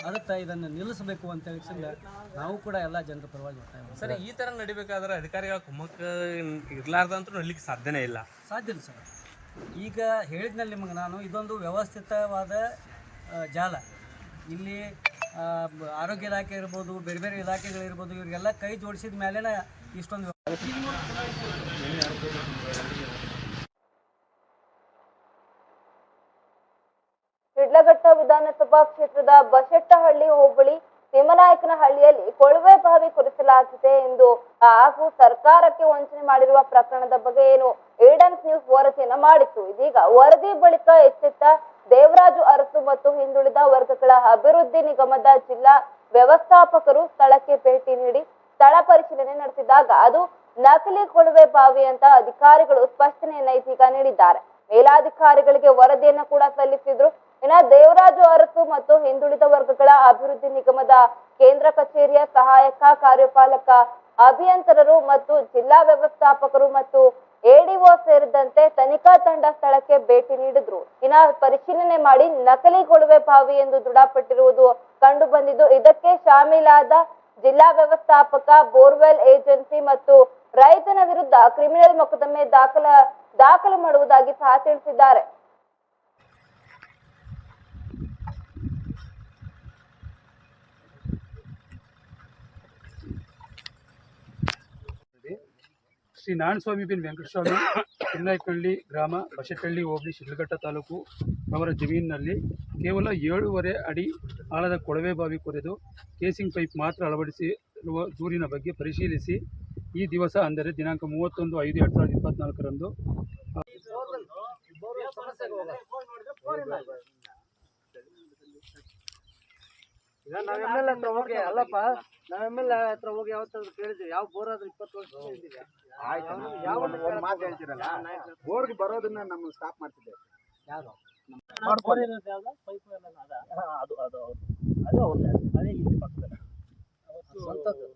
ಅರ್ಥ ಇದನ್ನು ನಿಲ್ಲಿಸಬೇಕು ಅಂತ ಹೇಳಿ ನಾವು ಕೂಡ ಎಲ್ಲ ಜನರ ಪರವಾಗಿ ಹೋಗ್ತಾ ಇದ್ದೀವಿ ಸರ್ ಈ ಥರ ನಡಿಬೇಕಾದ್ರೆ ಅಧಿಕಾರಿಗಳ ಕುಮ್ಮಕ್ಕ ಇರಲಾರ್ದಂತೂ ನಡ್ಲಿಕ್ಕೆ ಸಾಧ್ಯನೇ ಇಲ್ಲ. ಸಾಧ್ಯ ಇಲ್ಲ ಸರ್. ಈಗ ಹೇಳಿದ್ನಲ್ಲಿ ನಿಮಗೆ ನಾನು, ಇದೊಂದು ವ್ಯವಸ್ಥಿತವಾದ ಜಾಲ. ಇಲ್ಲಿ ಆರೋಗ್ಯ ಇಲಾಖೆ ಇರ್ಬೋದು, ಬೇರೆ ಬೇರೆ ಇಲಾಖೆಗಳಿರ್ಬೋದು, ಇವರಿಗೆಲ್ಲ ಕೈ ಜೋಡಿಸಿದ ಮೇಲೆನ ಇಷ್ಟೊಂದು ಶಿಡ್ಲಘಟ್ಟ ವಿಧಾನಸಭಾ ಕ್ಷೇತ್ರದ ಬಸೆಟ್ಟಹಳ್ಳಿ ಹೋಬಳಿ ತಿಮ್ಮನಾಯಕನಹಳ್ಳಿಯಲ್ಲಿ ಕೊಳವೆ ಬಾವಿ ಕುರಿಸಲಾಗಿದೆ ಎಂದು ಹಾಗೂ ಸರ್ಕಾರಕ್ಕೆ ವಂಚನೆ ಮಾಡಿರುವ ಪ್ರಕರಣದ ಬಗ್ಗೆ ಏನು ಏಡನ್ಸ್ ನ್ಯೂಸ್ ವರದಿಯನ್ನ ಮಾಡಿತ್ತು. ಇದೀಗ ವರದಿ ಬಳಿಕ ಎಚ್ಚೆತ್ತ ದೇವರಾಜು ಅರಸು ಮತ್ತು ಹಿಂದುಳಿದ ವರ್ಗಗಳ ಅಭಿವೃದ್ಧಿ ನಿಗಮದ ಜಿಲ್ಲಾ ವ್ಯವಸ್ಥಾಪಕರು ಸ್ಥಳಕ್ಕೆ ಭೇಟಿ ನೀಡಿ ಸ್ಥಳ ಪರಿಶೀಲನೆ ನಡೆಸಿದಾಗ ಅದು ನಕಲಿ ಕೊಳವೆ ಬಾವಿ ಅಂತ ಅಧಿಕಾರಿಗಳು ಸ್ಪಷ್ಟನೆಯನ್ನ ಇದೀಗ ನೀಡಿದ್ದಾರೆ. ಮೇಲಾಧಿಕಾರಿಗಳಿಗೆ ವರದಿಯನ್ನ ಕೂಡ ಸಲ್ಲಿಸಿದ್ರು. ಇನ್ನ ದೇವರಾಜು ಅರಸು ಮತ್ತು ಹಿಂದುಳಿದ ವರ್ಗಗಳ ಅಭಿವೃದ್ಧಿ ನಿಗಮದ ಕೇಂದ್ರ ಕಚೇರಿಯ ಸಹಾಯಕ ಕಾರ್ಯಪಾಲಕ, ಅಭಿಯಂತರರು ಮತ್ತು ಜಿಲ್ಲಾ ವ್ಯವಸ್ಥಾಪಕರು ಮತ್ತು ಎಡಿಒ ಸೇರಿದಂತೆ ತನಿಖಾ ತಂಡ ಸ್ಥಳಕ್ಕೆ ಭೇಟಿ ನೀಡಿದ್ರು. ಇನ್ನ ಪರಿಶೀಲನೆ ಮಾಡಿ ನಕಲಿ ಕೊಳವೆ ಬಾವಿ ಎಂದು ದೃಢಪಟ್ಟಿರುವುದು ಕಂಡು ಬಂದಿದ್ದು ಇದಕ್ಕೆ ಶಾಮೀಲಾದ ಜಿಲ್ಲಾ ವ್ಯವಸ್ಥಾಪಕ, ಬೋರ್ವೆಲ್ ಏಜೆನ್ಸಿ ಮತ್ತು ರೈತನ ವಿರುದ್ಧ ಕ್ರಿಮಿನಲ್ ಮೊಕದ್ದಮೆ ದಾಖಲ, ದಾಖಲು ಮಾಡುವುದಾಗಿ ಸಹ ತಿಳಿಸಿದ್ದಾರೆ. ಶ್ರೀ ನಾರಾಯಣಸ್ವಾಮಿ ಬಿನ್ ವೆಂಕಟಸ್ವಾಮಿ ಚಿನ್ನಾಯ್ಕಳ್ಳಿ ಗ್ರಾಮ ಬಶೆಟ್ಟಳ್ಳಿ ಹೋಬಳಿ, ಶಿಡ್ಲಘಟ್ಟ ತಾಲೂಕು ಅವರ ಜಮೀನಿನಲ್ಲಿ ಕೇವಲ ಏಳೂವರೆ ಅಡಿ ಆಳದ ಕೊಳವೆ ಬಾವಿ ಕೊರೆದು ಕೇಸಿಂಗ್ ಪೈಪ್ ಮಾತ್ರ ಅಳವಡಿಸಿರುವ ದೂರಿನ ಬಗ್ಗೆ ಪರಿಶೀಲಿಸಿ. ಈ ದಿವಸ ಅಂದರೆ ದಿನಾಂಕ ಮೂವತ್ತೊಂದು ಐದು ಎರಡು ಸಾವಿರದ ಇಪ್ಪತ್ನಾಲ್ಕರಂದು ಈಗ ನಾವ್ ಎಂ ಎಲ್ ಹತ್ರ ಹೋಗಿ ಅಲ್ಲಪ್ಪ ನಾವ್ ಎಂ ಎಲ್ ಹತ್ರ ಹೋಗಿ ಯಾವತ್ತಾದ್ರು ಕೇಳಿದ್ವಿ. ಯಾವ ಬೋರ್ ಆದ್ರೂ ಇಪ್ಪತ್ತು ವರ್ಷ ಕೇಳಿದ್ವಿ ಯಾವ ಒಂದು ಮಾತು ಹೇಳ್ತೀರಲ್ಲ? ಬೋರ್ಗೆ ಬರೋದನ್ನ ನಮ್ಮ ಸ್ಟಾಪ್ ಮಾಡ್ತಿದ್ದೆ. ಯಾರು ಅದು? ಅದು ಅದು ಅವ್ರದ್ದೇ. ಅದೇ ಇಲ್ಲಿ ಪಕ್ಕದಲ್ಲಿ. ಸ್ವಂತದ್ದು.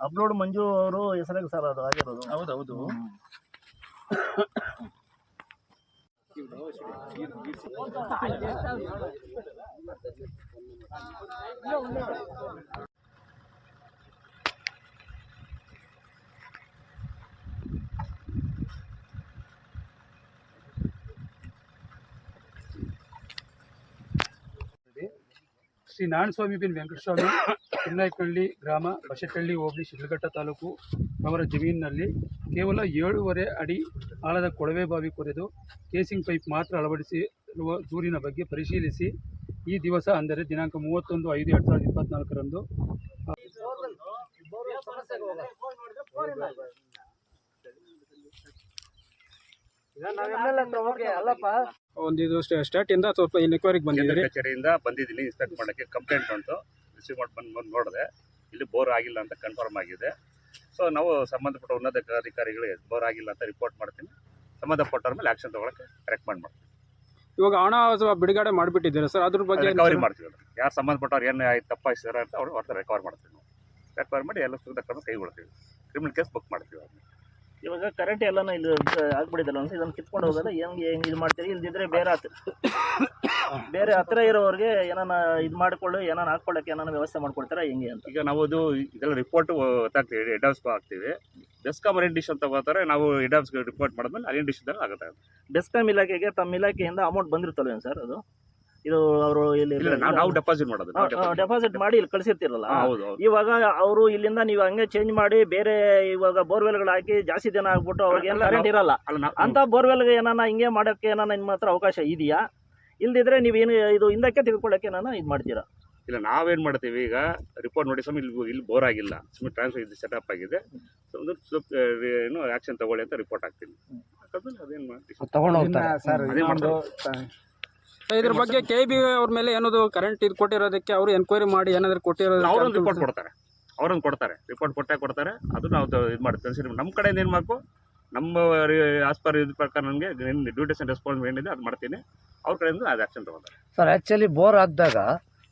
ಅಪ್ಲೋಡ್ ಮಂಜು ಅವರು ಹೆಸರಾಗ ಸರ್ ಅದು ಆಗಿರೋದು. ಹೌದೌದು. ಶ್ರೀ ನಾರಾಯಣಸ್ವಾಮಿ ಬಿನ್ ವೆಂಕಟಸ್ವಾಮಿ. ಚಿನ್ನೈಕಳ್ಳಿ ಗ್ರಾಮ ಬಸಟಳ್ಳಿ ಹೋಬಳಿ ಶಿಡ್ಲಘಟ್ಟ ತಾಲೂಕು ಅವರ ಜಮೀನಿನಲ್ಲಿ ಕೇವಲ ಏಳೂವರೆ ಅಡಿ ಆಳದ ಕೊಳವೆ ಬಾವಿ ಕೊರೆದು ಕೇಸಿಂಗ್ ಪೈಪ್ ಮಾತ್ರ ಅಳವಡಿಸಿರುವ ದೂರಿನ ಬಗ್ಗೆ ಪರಿಶೀಲಿಸಿ. ಈ ದಿವಸ ಅಂದರೆ ದಿನಾಂಕ ಮೂವತ್ತೊಂದು ಐದು ಎರಡು ಸಾವಿರದ ಇಪ್ಪತ್ನಾಲ್ಕರಂದು. ಒಂದು ಇದು ಸ್ಟಾರ್ಟ್ ಇಂದ ಸ್ವಲ್ಪ ಇನ್ಕ್ವೈರಿಗೆ ಬಂದಿದ್ದೀರಿ. ಕಚೇರಿಯಿಂದ ಬಂದಿದ್ದೀನಿ ಇನ್ಸ್ಪೆಕ್ಟ್ ಮಾಡೋಕ್ಕೆ ಕಂಪ್ಲೇಂಟ್ ಬಂತು. ರಿಸೀವ್ ಮಾಡ್ಕೊಂಡು ಬಂದು ಬಂದು ನೋಡಿದೆ ಇಲ್ಲಿ ಬೋರ್ ಆಗಿಲ್ಲ ಅಂತ ಕನ್ಫರ್ಮ್ ಆಗಿದೆ. ಸೊ ನಾವು ಸಂಬಂಧಪಟ್ಟ ಉನ್ನತ ಅಧಿಕಾರಿಗಳಿಗೆ ಬೋರ್ ಆಗಿಲ್ಲ ಅಂತ ರಿಪೋರ್ಟ್ ಮಾಡ್ತೀನಿ. ಸಂಬಂಧಪಟ್ಟವ್ರ ಮೇಲೆ ಆಕ್ಷನ್ ತಗೊಳಕ್ಕೆ ರೆಕಮೆಂಡ್ ಮಾಡ್ತೀನಿ. ಇವಾಗ ಹಣ ಬಿಡುಗಡೆ ಮಾಡಿಬಿಟ್ಟಿದ್ದೀರಾ ಸರ್? ಅದ್ರ ಬಗ್ಗೆ ರಿಕವರಿ ಮಾಡ್ತೀವಿ ಯಾರು ಸಂಬಂಧಪಟ್ಟವ್ರು ಏನು ಆಯ್ತು ತಪ್ಪಾಯಿಸಿದಾರೆ ಅಂತ ಅವ್ರು ಅವ್ರ ರೆಕವರ್ ಮಾಡ್ತೀವಿ ನಾವು. ರೆಕವರ್ ಮಾಡಿ ಎಲ್ಲ ಸೂಕ್ತ ಕ್ರಮ ಕೈಗೊಳ್ತೀವಿ. ಕ್ರಿಮಿನಲ್ ಕೇಸ್ ಬುಕ್ ಮಾಡ್ತೀವಿ ಅವ್ರನ್ನ ಇವಾಗ ಕರೆಂಟ್ ಎಲ್ಲಾನು ಇಲ್ಲಿ ಆಗ್ಬಿಡಿದಲ್ಲ ಅನ್ಸ ಇದನ್ನ ಕಿತ್ಕೊಂಡು ಹೋಗೋದು ಹೆಂಗೆ ಹೆಂಗೆ ಇದು ಮಾಡ್ತೀರಿ? ಇಲ್ದಿದ್ರೆ ಬೇರೆ ಹತ್ರ ಬೇರೆ ಹತ್ರ ಇರೋರಿಗೆ ಏನಾನ ಇದು ಮಾಡ್ಕೊಳ್ಳಿ ಏನಾನ ಹಾಕ್ಕೊಳ್ಳೋಕೆ ಏನಾನ ವ್ಯವಸ್ಥೆ ಮಾಡ್ಕೊಡ್ತಾರೆ ಹೆಂಗೆ ಅಂತ? ಈಗ ನಾವು ಅದು ಇದೆಲ್ಲ ರಿಪೋರ್ಟ್ ಗೊತ್ತಾಗ್ತೀವಿ ಹೆಡ್ ಹೌಸ್ ಹಾಕ್ತೀವಿ. ಡೆಸ್ಕಾಮ್ ಅರೇನ್ ಡಿಶ್ ಅಂತ ಬರ್ತಾರೆ ನಾವು ಹೆಡ್ ರಿಪೋರ್ಟ್ ಮಾಡಿದ್ಮೇಲೆ ಅರೇನ್ ಡಿಶ್ ಆಗುತ್ತೆ. ಬೆಸ್ಕಾಂ ಇಲಾಖೆಗೆ ತಮ್ಮ ಇಲಾಖೆಯಿಂದ ಅಮೌಂಟ್ ಬಂದಿರ್ತಲ್ವೇನು ಸರ್ ಅದು? ಇದು ಅವರು ಇಲ್ಲಿ ಇಲ್ಲ ನಾವು ಡೆಪಾಸಿಟ್ ಮಾಡೋದು ನಾವು ಡೆಪಾಸಿಟ್ ಮಾಡಿ ಇಲ್ಲಿ ಕಳಿಸಿರ್ತಿರಲ್ಲ. ಇವಾಗ ಅವರು ಇಲ್ಲಿಂದ ನೀವು ಹಂಗೆ ಚೇಂಜ್ ಮಾಡಿ ಬೇರೆ ಇವಾಗ ಬೋರ್ವೆಲ್ಗಳು ಹಾಕಿ ಜಾಸ್ತಿ ದಿನ ಆಗ್ಬಿಟ್ಟು ಅವ್ರಿಗೆ ಏನು ಕರೆಂಟ್ ಇರಲ್ಲ. ಅಂತ ಬೋರ್ವೆಲ್ಗೆ ಏನಾನ ಹಿಂಗೆ ಮಾಡೋಕ್ಕೆ ಏನಾನ ನಿಮ್ಮ ಹತ್ರ ಅವಕಾಶ ಇದೆಯಾ? ಇಲ್ದಿದ್ರೆ ನೀವೇನು ಇದು ಹಿಂದಕ್ಕೆ ತಿಳ್ಕೊಳ್ಳೋಕೆ ಏನಾನ ಇದು ಮಾಡ್ತೀರಾ? ಇಲ್ಲ ನಾವೇನ್ ಮಾಡ್ತೀವಿ ಈಗ ರಿಪೋರ್ಟ್ ನೋಡಿ ಸ್ವಾಮಿ ಇಲ್ಲಿ ಇಲ್ಲಿ ಬೋರ್ ಆಗಿಲ್ಲ. ಸುಮ್ಮನೆ ಟ್ರಾನ್ಸ್ಫರ್ ಇದು ಸೆಟಪ್ ಆಗಿದೆ. ಸೊ ಒಂದು ಸ್ವಲ್ಪ ಏನು ಆಕ್ಷನ್ ತಗೊಳ್ಳಿ ಅಂತ ರಿಪೋರ್ಟ್ ಹಾಕ್ತೀನಿ. ತಗೊಂಡ್ ಅದೇನ್ ಮಾಡ್ತೀವಿ? ಇದ್ರ ಬಗ್ಗೆ ಕೆ ಬಿ ಅವ್ರ ಮೇಲೆ ಏನದು ಕರೆಂಟ್ ಇದು ಕೊಟ್ಟಿರೋದಕ್ಕೆ ಅವರು ಎನ್ಕ್ವೈರಿ ಮಾಡಿ ಏನಾದ್ರು ಅವ್ರೊಂದು ರಿಪೋರ್ಟ್ ಕೊಡ್ತಾರೆ. ಅವ್ರೊಂದು ಕೊಡ್ತಾರೆ. ರಿಪೋರ್ಟ್ ಕೊಟ್ಟೆ ಕೊಡ್ತಾರೆ. ಅದು ನಾವು ಇದು ಮಾಡ್ತೀವಿ ನಮ್ಮ ಕಡೆಯಿಂದ ಏನು ಮಾಡಬೇಕು? ನಮ್ಮ ಆಸ್ಪರ್ ಇದ್ರ ಪ್ರಕಾರ ನನಗೆ ಡ್ಯೂಟೇಷನ್ ಆ್ಯಂಡ್ ರೆಸ್ಪಾನ್ಸ್ ಏನಿದೆ ಅದು ಮಾಡ್ತೀನಿ. ಅವ್ರ ಕಡೆಯಿಂದ ಅದು ಆ್ಯಕ್ಷನ್ ತೊಗೊಂಡ್ರೆ ಸರ್ ಆ್ಯಕ್ಚುಲಿ ಬೋರ್ ಆದಾಗ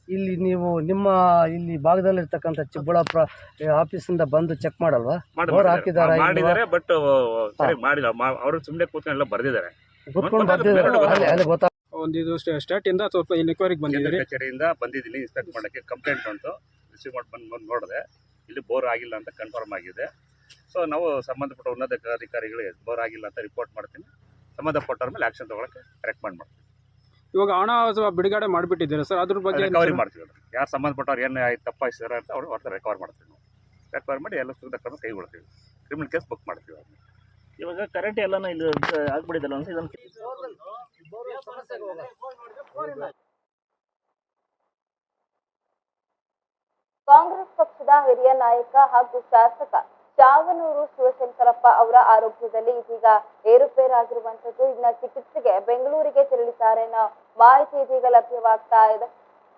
ಇಲ್ಲಿ ನೀವು ನಿಮ್ಮ ಇಲ್ಲಿ ಭಾಗದಲ್ಲಿರ್ತಕ್ಕಂಥ ಚಿಕ್ಕಬಳ್ಳಾಪುರ ಆಫೀಸಿಂದ ಬಂದು ಚೆಕ್ ಮಾಡಲ್ವಾ? ಮಾಡಿ- ಬೋರ್ ಹಾಕಿದ್ದಾರೆ ಮಾಡಿದ್ದಾರೆ ಬಟ್ ಸರಿ ಮಾಡಿಲ್ಲ. ಅವರು ಸುಮ್ಮನೆ ಕೂತ್ಕೊಂಡು ಎಲ್ಲ ಬರ್ದಿದ್ದಾರೆ. ಒಂದು ಇದು ಸ್ಟಾರ್ಟ್ ಇಂದ ಸ್ವಲ್ಪ ಎನ್ಕ್ವೈರಿಗೆ ಬಂದಿದ್ದೀರಿ? ಕಚೇರಿಯಿಂದ ಬಂದಿದ್ದೀನಿ ಇನ್ಸ್ಪೆಕ್ಟ್ ಮಾಡೋಕ್ಕೆ ಕಂಪ್ಲೇಂಟ್ ಬಂತು. ರಿಸೀವ್ ಮಾಡಿ ಬಂದು ಬಂದು ನೋಡಿದೆ. ಇಲ್ಲಿ ಬೋರ್ ಆಗಿಲ್ಲ ಅಂತ ಕನ್ಫರ್ಮ್ ಆಗಿದೆ. ಸೊ ನಾವು ಸಂಬಂಧಪಟ್ಟ ಉನ್ನತ ಅಧಿಕಾರಿಗಳಿಗೆ ಬೋರ್ ಆಗಿಲ್ಲ ಅಂತ ರಿಪೋರ್ಟ್ ಮಾಡ್ತೀನಿ. ಸಂಬಂಧಪಟ್ಟವ್ರ ಮೇಲೆ ಆ್ಯಕ್ಷನ್ ತೊಗೊಳಕ್ಕೆ ರೆಕಮೆಂಡ್ ಮಾಡ್ತೀನಿ. ಇವಾಗ ಹಣ ಅಥವಾ ಬಿಡುಗಡೆ ಮಾಡಿಬಿಟ್ಟಿದ್ದೀರಾ ಸರ್? ಅದ್ರ ಬಗ್ಗೆ ರಿಕವರಿ ಮಾಡ್ತೀವಿ ಯಾರು ಸಂಬಂಧಪಟ್ಟವ್ರು ಏನು ಆಯ್ತು ತಪ್ಪಾಯಿಸಿದಾರೆ ಅಂತ ಅವ್ರು ರೆಕವರ್ ಮಾಡ್ತೀವಿ ನಾವು. ರೆಕವರ್ ಮಾಡಿ ಎಲ್ಲ ಕ್ರಮ ಕೈಗೊಳ್ತೀವಿ. ಕ್ರಿಮಿನಲ್ ಕೇಸ್ ಬುಕ್ ಮಾಡ್ತೀವಿ ಇವಾಗ ಕರೆಂಟ್ ಎಲ್ಲಾನು ಇಲ್ಲಿ ಆಗ್ಬಿಡಿದಲ್ಲ ಇದನ್ನ ಕಾಂಗ್ರೆಸ್ ಪಕ್ಷದ ಹಿರಿಯ ನಾಯಕ ಹಾಗೂ ಶಾಸಕ ಚಾವನೂರು ಶಿವಶಂಕರಪ್ಪ ಅವರ ಆರೋಗ್ಯದಲ್ಲಿ ಇದೀಗ ಏರುಪೇರಾಗಿರುವಂತದ್ದು ಇನ್ನ ಚಿಕಿತ್ಸೆಗೆ ಬೆಂಗಳೂರಿಗೆ ತೆರಳಿದ್ದಾರೆ. ಅನ್ನೋ ಮಾಹಿತಿ ಇದೀಗ ಲಭ್ಯವಾಗ್ತಾ ಇದೆ.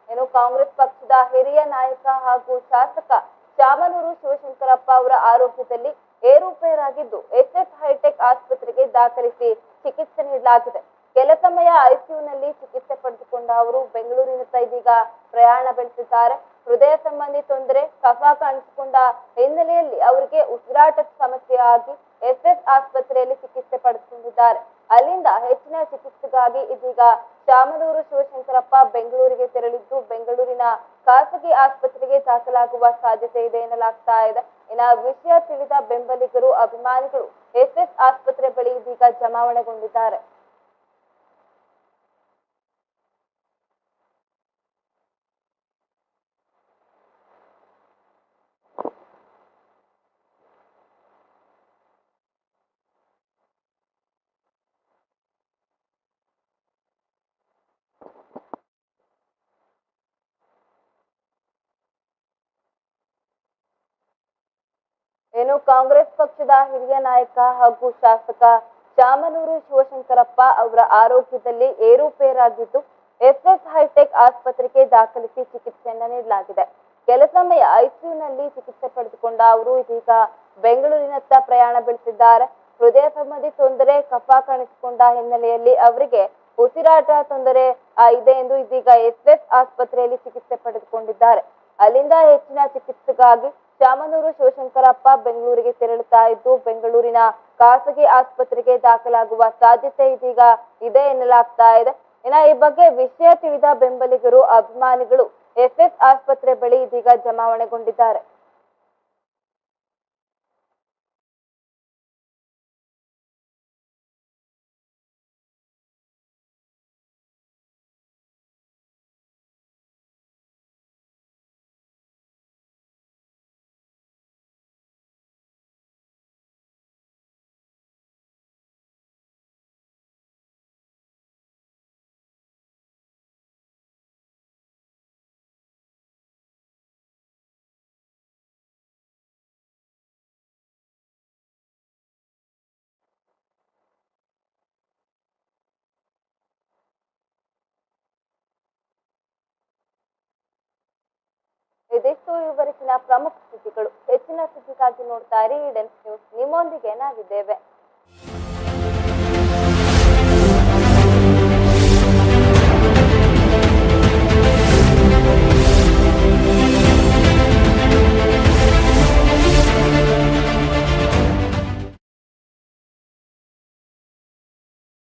ಏನು ಕಾಂಗ್ರೆಸ್ ಪಕ್ಷದ ಹಿರಿಯ ನಾಯಕ ಹಾಗೂ ಶಾಸಕ ಚಾವನೂರು ಶಿವಶಂಕರಪ್ಪ ಅವರ ಆರೋಗ್ಯದಲ್ಲಿ ಏರುಪೇರಾಗಿದ್ದು ಎಸ್ಎಸ್ ಎಸ್ ಹೈಟೆಕ್ ಆಸ್ಪತ್ರೆಗೆ ದಾಖಲಿಸಿ ಚಿಕಿತ್ಸೆ ನೀಡಲಾಗಿದೆ. ಕೆಲ ಸಮಯ ಐಸಿಯುನಲ್ಲಿ ಚಿಕಿತ್ಸೆ ಪಡೆದುಕೊಂಡ ಅವರು ಬೆಂಗಳೂರಿನತ್ತ ಇದೀಗ ಪ್ರಯಾಣ ಬೆಳೆಸಿದ್ದಾರೆ. ಹೃದಯ ಸಂಬಂಧಿ ತೊಂದರೆ, ಕಫ ಕಾಣಿಸಿಕೊಂಡ ಹಿನ್ನೆಲೆಯಲ್ಲಿ ಅವರಿಗೆ ಉಸಿರಾಟದ ಸಮಸ್ಯೆ ಆಗಿ ಎಸ್ ಎಸ್ ಆಸ್ಪತ್ರೆಯಲ್ಲಿ ಚಿಕಿತ್ಸೆ ಪಡೆದುಕೊಂಡಿದ್ದಾರೆ. ಅಲ್ಲಿಂದ ಹೆಚ್ಚಿನ ಚಿಕಿತ್ಸೆಗಾಗಿ ಇದೀಗ ಶಾಮನೂರು ಶಿವಶಂಕರಪ್ಪ ಬೆಂಗಳೂರಿಗೆ ತೆರಳಿದ್ದು, ಬೆಂಗಳೂರಿನ ಖಾಸಗಿ ಆಸ್ಪತ್ರೆಗೆ ದಾಖಲಾಗುವ ಸಾಧ್ಯತೆ ಇದೆ ಎನ್ನಲಾಗ್ತಾ ಇದೆ. ಇನ್ನ ವಿಷಯ ತಿಳಿದ ಬೆಂಬಲಿಗರು ಅಭಿಮಾನಿಗಳು ಎಸ್ಎಸ್ ಆಸ್ಪತ್ರೆ ಬಳಿ ಇದೀಗ ಜಮಾವಣೆಗೊಂಡಿದ್ದಾರೆ. ಏನು ಕಾಂಗ್ರೆಸ್ ಪಕ್ಷದ ಹಿರಿಯ ನಾಯಕ ಹಾಗೂ ಶಾಸಕ ಶಾಮನೂರು ಶಿವಶಂಕರಪ್ಪ ಅವರ ಆರೋಗ್ಯದಲ್ಲಿ ಏರುಪೇರಾಗಿದ್ದು, ಎಸ್ಎಸ್ ಹೈಟೆಕ್ ಆಸ್ಪತ್ರೆಗೆ ದಾಖಲಿಸಿ ಚಿಕಿತ್ಸೆಯನ್ನು ನೀಡಲಾಗಿದೆ. ಕೆಲ ಸಮಯ ಐಸಿಯುನಲ್ಲಿ ಚಿಕಿತ್ಸೆ ಪಡೆದುಕೊಂಡ ಅವರು ಇದೀಗ ಬೆಂಗಳೂರಿನತ್ತ ಪ್ರಯಾಣ ಬೆಳೆಸಿದ್ದಾರೆ. ಹೃದಯ ಸಂಬಂಧಿ ತೊಂದರೆ, ಕಫ ಕಾಣಿಸಿಕೊಂಡ ಹಿನ್ನೆಲೆಯಲ್ಲಿ ಅವರಿಗೆ ಉಸಿರಾಟ ತೊಂದರೆ ಇದೆ ಎಂದು ಇದೀಗ ಎಸ್ಎಸ್ ಆಸ್ಪತ್ರೆಯಲ್ಲಿ ಚಿಕಿತ್ಸೆ ಪಡೆದುಕೊಂಡಿದ್ದಾರೆ. ಅಲ್ಲಿಂದ ಹೆಚ್ಚಿನ ಚಿಕಿತ್ಸೆಗಾಗಿ ಶಾಮನೂರು ಶಿವಶಂಕರಪ್ಪ ಬೆಂಗಳೂರಿಗೆ ತೆರಳುತ್ತಾ ಇದ್ದು, ಬೆಂಗಳೂರಿನ ಖಾಸಗಿ ಆಸ್ಪತ್ರೆಗೆ ದಾಖಲಾಗುವ ಸಾಧ್ಯತೆ ಇದೀಗ ಇದೆ ಎನ್ನಲಾಗ್ತಾ ಇದೆ. ಇನ್ನ ಈ ಬಗ್ಗೆ ವಿಷಯ ತಿಳಿದ ಬೆಂಬಲಿಗರು, ಅಭಿಮಾನಿಗಳು ಎಫ್ಎಸ್ ಆಸ್ಪತ್ರೆ ಬಳಿ ಇದೀಗ ಜಮಾವಣೆಗೊಂಡಿದ್ದಾರೆ. ಇದಿಷ್ಟು ಇವರೆಗಿನ ಪ್ರಮುಖ ಸುದ್ದಿಗಳು ಹೆಚ್ಚಿನ ಸುದ್ದಿಗಾಗಿ ನೋಡ್ತಾ ಇರಿ ನ್ಯೂಸ್ ನಿಮ್ಮೊಂದಿಗೆ ನಾವಿದ್ದೇವೆ.